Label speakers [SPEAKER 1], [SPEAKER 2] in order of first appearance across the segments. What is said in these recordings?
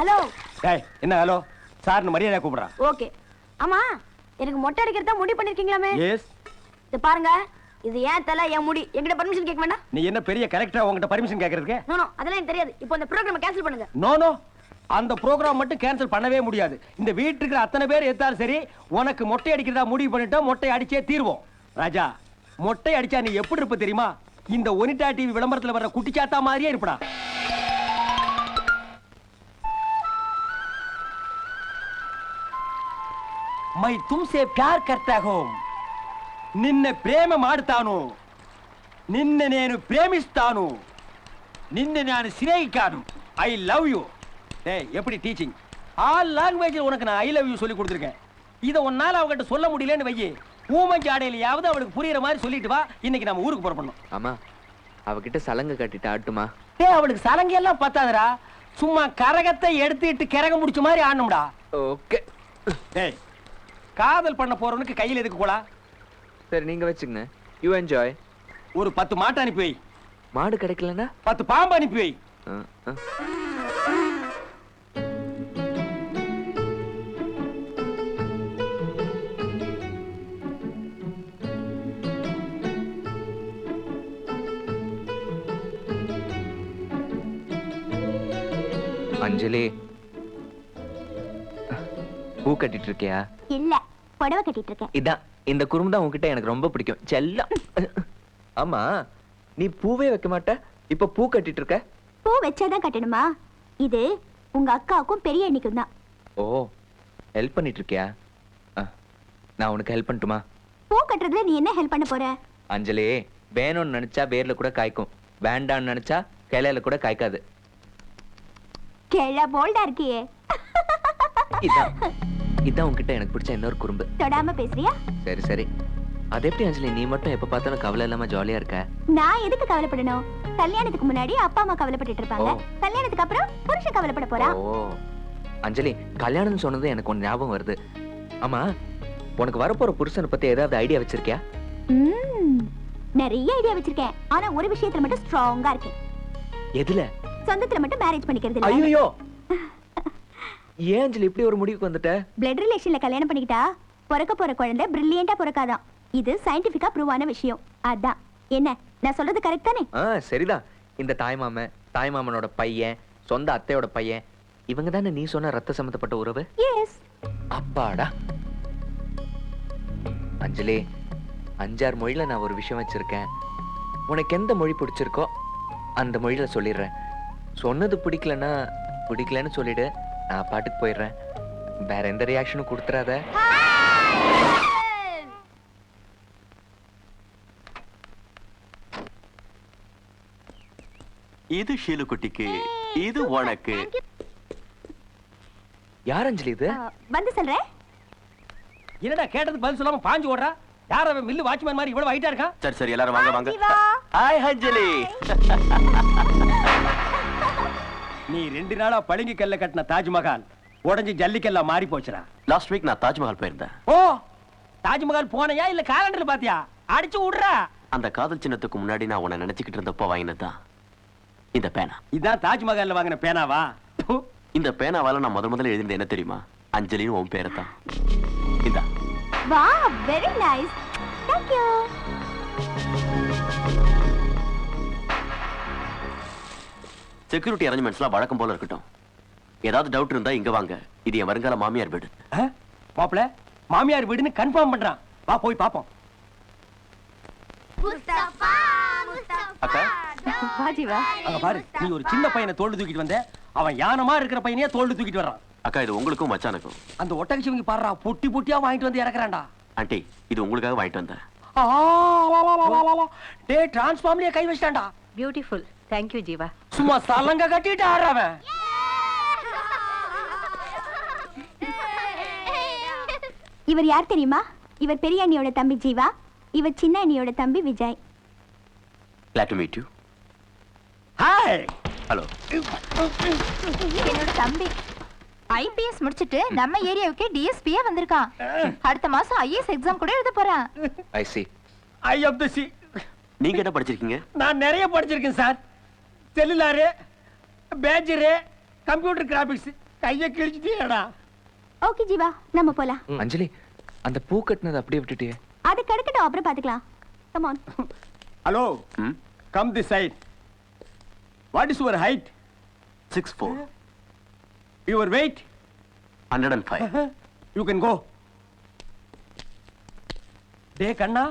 [SPEAKER 1] Hello.
[SPEAKER 2] டேய் என்ன hello? சார்னு மரியாதை கூப்பிடுறான்
[SPEAKER 1] ஓகே. ஆமா எனக்கு மொட்டை அடிக்கிறதா முடிவு பண்ணிருக்கீங்களாமே?
[SPEAKER 2] எஸ்
[SPEAKER 1] இது பாருங்க இது ஏன் தலை என் முடி. என்கிட்ட பர்மிஷன் கேட்க வேண்டாம்?
[SPEAKER 2] நீ என்ன பெரிய கரெக்டா உங்ககிட்ட பர்மிஷன் கேட்கறதுக்கு?
[SPEAKER 1] நோ நோ அதெல்லாம் எனக்கு தெரியாது. இப்போ இந்த ப்ரோக்ராம் கேன்சல் பண்ணுங்க.
[SPEAKER 2] நோ நோ அந்த ப்ரோக்ராம் மட்டும் கேன்சல் பண்ணவே முடியாது. இந்த வீட்டுக்கு அத்தனை பேர் எத்தாலும் சரி உனக்கு மொட்டை அடிக்கிறதா முடிவு பண்ணிட்டா மொட்டை அடிச்சே தீர்வோம். ராஜா மொட்டை அடிச்சா நீ எப்படி இருப்ப தெரியுமா? இந்த ஒனிடா டிவி விளம்பரத்துல வர்ற குட்டிச்சாத்தா மாதிரியே இருப்படா. मैं तुमसे प्यार करता हूं నిన్ను ప్రేమ మాడుతాను నిన్ను నేను ప్రేమిస్తాను నిన్ను నేను சிநேகிக்கானு ஐ லவ் யூ. டேய் எப்படி டீச்சிங்? ஆல் லாங்குவேஜில் உனக்கு நான் ஐ லவ் யூ சொல்லி கொடுத்துருக்கேன். இதை உன்னால் அவகிட்ட சொல்ல முடியலன்னு வையி. ஊமஞ்சாடையிலையாவது அவளுக்கு புரியுற மாதிரி சொல்லிட்டு வா. இன்னைக்கு நம்ம ஊருக்கு புறப்படணும்
[SPEAKER 3] ஆமா. அவகிட்ட சலங்கு கட்டிட்டு ஆட்டுமா?
[SPEAKER 2] டே அவளுக்கு சலங்கை எல்லாம் பத்தாதடா. சும்மா கரகத்தை எடுத்துட்டு கிறக முடிச்ச மாதிரி ஆடணும்டா.
[SPEAKER 3] ஓகே.
[SPEAKER 2] டேய் காதல் பண்ண போறவனுக்கு கையில் எதுக்கு கூடா
[SPEAKER 3] சரி நீங்க வச்சுங்க யூ என்ஜாய்
[SPEAKER 2] ஒரு பத்து மாட்டை அனுப்பி வை.
[SPEAKER 3] மாடு கிடைக்கலன்னா?
[SPEAKER 2] பத்து பாம்பு அனுப்பி வை.
[SPEAKER 3] அஞ்சலி பூ கட்டிட்டு இருக்கியா?
[SPEAKER 1] இல்ல. புடவை கட்டிட்டு இருக்கேன்
[SPEAKER 3] இதான் இந்த குறும்பு தான் உன்கிட்ட எனக்கு ரொம்ப பிடிக்கும். செல்லம். ஆமா நீ பூவே வைக்க மாட்ட? இப்ப பூ கட்டிட்டு இருக்க
[SPEAKER 1] பூ வச்சாதான் கட்டணுமா? இது உங்க அக்காவுக்கும் பெரிய எண்ணிக்கும் தான்.
[SPEAKER 3] ஓ ஹெல்ப் பண்ணிட்டு இருக்கியா நான் உனக்கு ஹெல்ப் பண்ணட்டுமா?
[SPEAKER 1] பூ கட்டுறதுல நீ என்ன ஹெல்ப் பண்ண போற?
[SPEAKER 3] அஞ்சலி வேணும்னு நினைச்சா வேர்ல கூட காய்க்கும். வேண்டாம்னு நினைச்சா கிளையில கூட காய்க்காது.
[SPEAKER 1] கேள போல்டா இருக்கியே.
[SPEAKER 3] இதான். இதான் உன்கிட்ட எனக்கு பிடிச்ச இன்னொரு குறும்பு.
[SPEAKER 1] தொடாம பேசுறியா?
[SPEAKER 3] சரி சரி. அது எப்படி அஞ்சலி நீ மட்டும் எப்ப பார்த்தாலும் கவலை இல்லாம ஜாலியா இருக்க?
[SPEAKER 1] நான் எதுக்கு கவலைப்படணும்? கல்யாணத்துக்கு முன்னாடி அப்பா அம்மா கவலைப்பட்டுட்டு இருப்பாங்க. கல்யாணத்துக்கு அப்புறம் புருஷன் கவலைப்பட போறான்
[SPEAKER 3] ஓ. அஞ்சலி கல்யாணம்னு சொன்னது எனக்கு ஒன்று ஞாபகம் வருது. ஆமா உனக்கு வரப்போற புருஷனை பத்தி ஏதாவது ஐடியா வச்சிருக்கியா.
[SPEAKER 1] நிறைய ஐடியா வச்சிருக்கேன். ஆனா ஒரு விஷயத்துல மட்டும் ஸ்ட்ராங்கா இருக்கேன்.
[SPEAKER 3] எதுல?
[SPEAKER 1] சொந்தத்துல மட்டும் மேரேஜ் பண்ணிக்கிறது இல்ல
[SPEAKER 3] ஐயோ ஏன் அஞ்சலி இப்படி ஒரு முடிவுக்கு வந்துட்ட?
[SPEAKER 1] பிளட் ரிலேஷன்ல கல்யாணம் பண்ணிக்கிட்டா? பிறக்க போற குழந்தை பிரில்லியண்டா பிறக்காதான். இது சயின்டிபிக்கா ப்ரூவ் ஆன விஷயம். அதான். என்ன? நான் சொல்றது கரெக்ட் தானே?
[SPEAKER 3] ஆ சரிதான். இந்த தாய்மாமன் தாய்மாமனோட பையன் சொந்த அத்தையோட பையன் இவங்க தானே நீ சொன்ன ரத்த சம்மந்தப்பட்ட உறவு?
[SPEAKER 1] எஸ்
[SPEAKER 3] அப்பாடா. அஞ்சலி அஞ்சாறு மொழியில நான் ஒரு விஷயம் வச்சிருக்கேன். உனக்கு எந்த மொழி பிடிச்சிருக்கோ அந்த மொழியில சொல்லிடுறேன். சொன்னது பிடிக்கலன்னா பிடிக்கலன்னு சொல்லிடு. நான் பாட்டுக்கு போயிடுறேன். வேற எந்த ரியாக்ஷனும் கொடுத்துறாத.
[SPEAKER 4] இது ஷீலுக்குட்டிக்கு இது உனக்கு.
[SPEAKER 3] யார் அஞ்சலி இது?
[SPEAKER 1] வந்து சொல்றேன்
[SPEAKER 2] என்னடா கேட்டதுக்கு பதில் சொல்லாம பாஞ்சு ஓடுறா? யார் அவன் மில்லு வாட்ச்மேன் மாதிரி இவ்வளவு ஹைட்டா இருக்கான்
[SPEAKER 4] சரி சரி எல்லாரும் வாங்க வாங்க. ஹாய் அஞ்சலி.
[SPEAKER 2] நீ ரெண்டு நாளா பளிங்கு கல்ல கட்டின தாஜ்மஹால் உடஞ்சி ஜல்லிக்கல்லா மாறி போச்சுடா.
[SPEAKER 4] லாஸ்ட் வீக் நான் தாஜ்மஹால் போயிருந்தேன்.
[SPEAKER 2] ஓ தாஜ்மஹால் போனையா இல்ல காலண்டர்ல பாத்தியா? அடிச்சு விடுறா.
[SPEAKER 4] அந்த காதல் சின்னத்துக்கு முன்னாடி நான் உன்னை நினைச்சுக்கிட்டு இருந்தப்போ வாங்கினதுதான் இந்த பேனா.
[SPEAKER 2] இதான் தாஜ்மஹால்ல வாங்கின பேனாவா.
[SPEAKER 4] இந்த பேனாவால நான் முதல் முதல்ல எழுதினது என்ன தெரியுமா? அஞ்சலின்னு உன் பேரை தான். இந்தா.
[SPEAKER 1] வா very nice thank you
[SPEAKER 4] security அரேஞ்ச்மெண்ட்ஸ்லாம் வழக்கம் போல இருக்கட்டும். ஏதாவது டவுட் இருந்தா இங்க வாங்க. இது என் வருங்கால மாமியார் வீடு?
[SPEAKER 2] மாப்பிள மாமியார் வீடுன்னு கன்ஃபார்ம் பண்றான். வா போய் பாப்போம்.
[SPEAKER 4] அக்கா?
[SPEAKER 2] அங்க பாரு நீ ஒரு சின்ன பையனை தோல்டு தூக்கிட்டு வந்த அவன் யானமா இருக்கிற பையனையே தோல்டு தூக்கிட்டு வர்றான்.
[SPEAKER 4] அக்கா இது உங்களுக்கும் மச்சானுக்கும்.
[SPEAKER 2] அந்த ஒட்டக சிவங்க பாடுறா பொட்டி பொட்டியா வாங்கிட்டு வந்து இறக்குறான்டா.
[SPEAKER 4] ஆண்டி இது உங்களுக்காக வாங்கிட்டு வந்தேன்.
[SPEAKER 2] ஆ, வா, வா, வா, வா, வா, வா. டேய் டிரான்ஸ்ஃபார்ம்லயே கை வச்சிட்டான்டா.
[SPEAKER 5] பியூட்டிஃபுல் தேங்க்யூ ஜீவா
[SPEAKER 2] சும்மா சலங்க கட்டிட்டு ஆடுறவன்.
[SPEAKER 1] இவர் யார் தெரியுமா? இவர் பெரிய அண்ணியோட தம்பி ஜீவா. இவர் சின்ன அண்ணியோட தம்பி Vijay.
[SPEAKER 4] Glad to meet you
[SPEAKER 2] hi
[SPEAKER 4] hello
[SPEAKER 6] என்னோட தம்பி. ஐபிஎஸ் முடிச்சிட்டு நம்ம ஏரியாவுக்கு டிஎஸ்பியே வந்திருக்கான். அடுத்த மாசம் ஐஏஎஸ் எக்ஸாம் கூட எழுத போறான்.
[SPEAKER 3] I C
[SPEAKER 2] I of the C
[SPEAKER 4] நீங்க என்ன படிச்சிருக்கீங்க?
[SPEAKER 2] நான் நிறைய படிச்சிருக்கேன் sir. Cellular pager computer graphics கைய கிழிச்சிட்டியடா
[SPEAKER 1] ஓகே ஜீவா நம்ம போலாம்.
[SPEAKER 3] அஞ்சலி அந்த பூ கட்டினது அப்படியே விட்டுட்டியே.
[SPEAKER 1] அது கிடக்கட்டும் அப்புறம் பாத்துக்கலாம் கமான்
[SPEAKER 2] ஹலோ
[SPEAKER 4] ம்.
[SPEAKER 2] Come the side what is your height
[SPEAKER 4] six four
[SPEAKER 2] your weight
[SPEAKER 4] hundred and five
[SPEAKER 2] you can go டே கண்ணா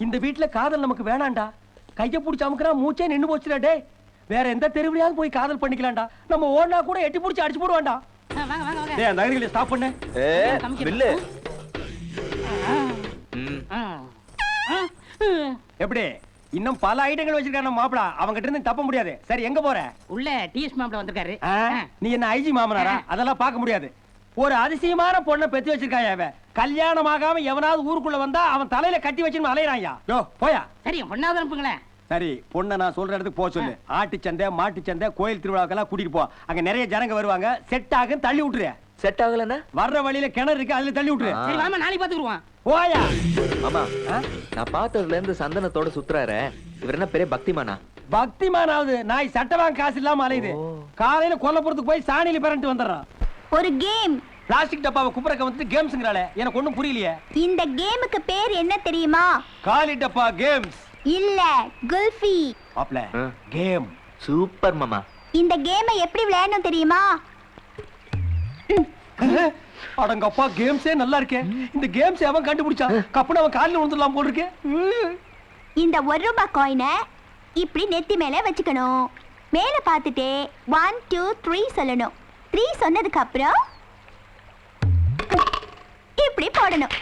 [SPEAKER 2] இந்த வீட்ல காதல் நமக்கு வேணாம்டா. கைய புடிச்சு அமுக்குறா மூச்சே நின்னு போச்சுடா டே வேற எந்த தெருவிலையாவது போய் காதல் பண்ணிக்கலாம்டா. நம்ம ஓடினா கூட எட்டி புடிச்சு அடிச்சு போடுவான்டா.
[SPEAKER 7] வாங்க வாங்க வாங்க.
[SPEAKER 2] டேய் அந்த அகதிகளை ஸ்டாப் பண்ணு.
[SPEAKER 3] பில்லு ம்.
[SPEAKER 2] எப்படி? இன்னும் பல ஐட்டங்கள் வச்சிருக்கான மாப்பிள. அவங்கிட்ட இருந்து தப்ப முடியாது. சரி எங்க போற?
[SPEAKER 7] உள்ள டிஎஸ் மாப்பிள வந்திருக்காரு?
[SPEAKER 2] நீ என்ன ஐஜி மாமனாரா? அதெல்லாம் பார்க்க முடியாது. ஒரு அதிசயமான பொண்ணை பெத்து வச்சிருக்காயா அவன் கல்யாணம் ஆகாம எவனாவது ஊருக்குள்ள வந்தா அவன் தலையில கட்டி வச்சுன்னு அலையறாயா யோ போயா.
[SPEAKER 7] சரி பொண்ணாவது அனுப்புங்களேன்.
[SPEAKER 2] சரி பொண்ணை நான் சொல்ற இடத்துக்கு போக சொல்லு. ஆட்டு சந்தை மாட்டு சந்தை கோயில் திருவிழாக்கெல்லாம் கூட்டிட்டு போ. அங்க நிறைய ஜனங்க வருவாங்க. செட் ஆகும் தள்ளி விட்டுரு.
[SPEAKER 3] செட் ஆகலன்னா?
[SPEAKER 2] வர்ற வழியில கிணறு இருக்கு அதுல தள்ளி விட்டுரு.
[SPEAKER 7] சரி வாமா நாளைக்கு பாத்துக்குருவான்
[SPEAKER 2] போயா.
[SPEAKER 3] மாமா? நான் பார்த்ததுல இருந்து சந்தனத்தோட சுத்துறாரு. இவர் என்ன பெரிய பக்திமானா?
[SPEAKER 2] பக்திமானாவது நாய் சட்டவாங்க காசு இல்லாம அலையுது. காலையில கொல்லப்புறத்துக்கு போய் சாணியில பிறண்டு வந்துடுறான்.
[SPEAKER 1] ஒரு கேம்.
[SPEAKER 2] பிளாஸ்டிக் டப்பாவை குப்புறக்க வந்துட்டு கேம்ஸ்ங்கிறாளே. எனக்கு ஒண்ணும் புரியலையே.
[SPEAKER 1] இந்த கேமுக்கு பேர் என்ன தெரியுமா?
[SPEAKER 2] காலி டப்பா கேம்ஸ்.
[SPEAKER 1] இல்ல குல்ஃபி.
[SPEAKER 2] மாப்ள. கேம்.
[SPEAKER 3] சூப்பர் மாமா.
[SPEAKER 1] இந்த கேமை எப்படி விளையாடணும் தெரியுமா?
[SPEAKER 2] அடங்கப்பா கேம்ஸே நல்லா இருக்கே. இந்த கேம்ஸ் அவன் கண்டுபிடிச்சான் கப்புனு அவன் காலில் விழுந்துடலாம் போல் இருக்கு.
[SPEAKER 1] இந்த ஒரு ரூபாய் காயினை இப்படி நெத்தி மேல வச்சுக்கணும். மேல பார்த்துட்டே ஒன் டூ த்ரீ சொல்லணும். த்ரீ சொன்னதுக்கு அப்புறம் இப்படி போடணும்.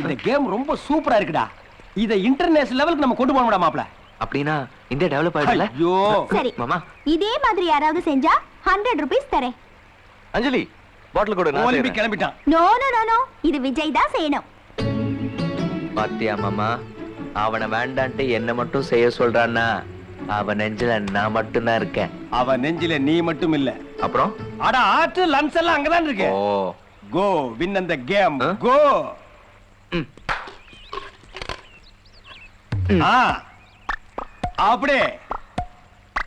[SPEAKER 2] இந்த கேம் ரொம்ப சூப்பரா இருக்குடா. இதை இன்டர்நேஷனல் லெவலுக்கு நம்ம கொண்டு போகணும்டா மாப்ள
[SPEAKER 3] அப்படின்னா இந்தியா டெவலப் ஆயிடும்ல?
[SPEAKER 2] ஐயோ.
[SPEAKER 1] சரி
[SPEAKER 3] மாமா.
[SPEAKER 1] இதே மாதிரி யாராவது செஞ்சா ஹண்ட்ரட் ருபீஸ் தரேன்.
[SPEAKER 3] அஞ்சலி பாட்டில் கூட நான்
[SPEAKER 2] ஒலிம்பிக்
[SPEAKER 3] செய்றேன்.
[SPEAKER 2] கிளம்பிட்டான்.
[SPEAKER 1] நோ நோ நோ நோ இது விஜய் தான் செய்யணும்.
[SPEAKER 3] பாத்தியா மாமா? அவனை வேண்டான்ட்டு என்ன மட்டும் செய்ய சொல்றான்னா அவன் நெஞ்சில நான் மட்டும்தான் இருக்கேன்.
[SPEAKER 2] அவன் நெஞ்சில நீ மட்டும் இல்ல.
[SPEAKER 3] அப்புறம்?
[SPEAKER 2] அட ஆற்று லன்ஸ் எல்லாம் அங்கதான் இருக்கு.
[SPEAKER 3] ஓ.
[SPEAKER 2] கோ வின் அந்த கேம்
[SPEAKER 3] ஆ?
[SPEAKER 2] கோ ஆ அப்படியே.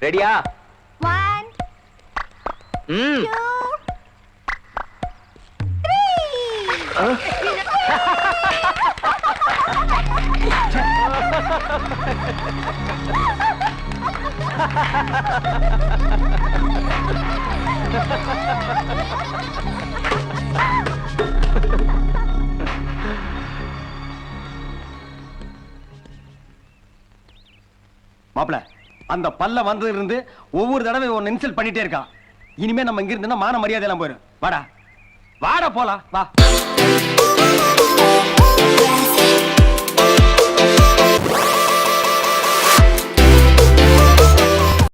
[SPEAKER 3] ரெடியா?
[SPEAKER 1] ஒன்
[SPEAKER 3] ம்.
[SPEAKER 1] டூ த்ரீ
[SPEAKER 2] அந்த பல்ல வந்ததுல இருந்து ஒவ்வொரு தடவை ஒன்னு இன்சல்ட் பண்ணிட்டே இருக்கான் இனிமே நம்ம இங்க இருந்தோம்னா மான மரியாதை எல்லாம் போயிடும் வாடா. வாடா போலாம். வா.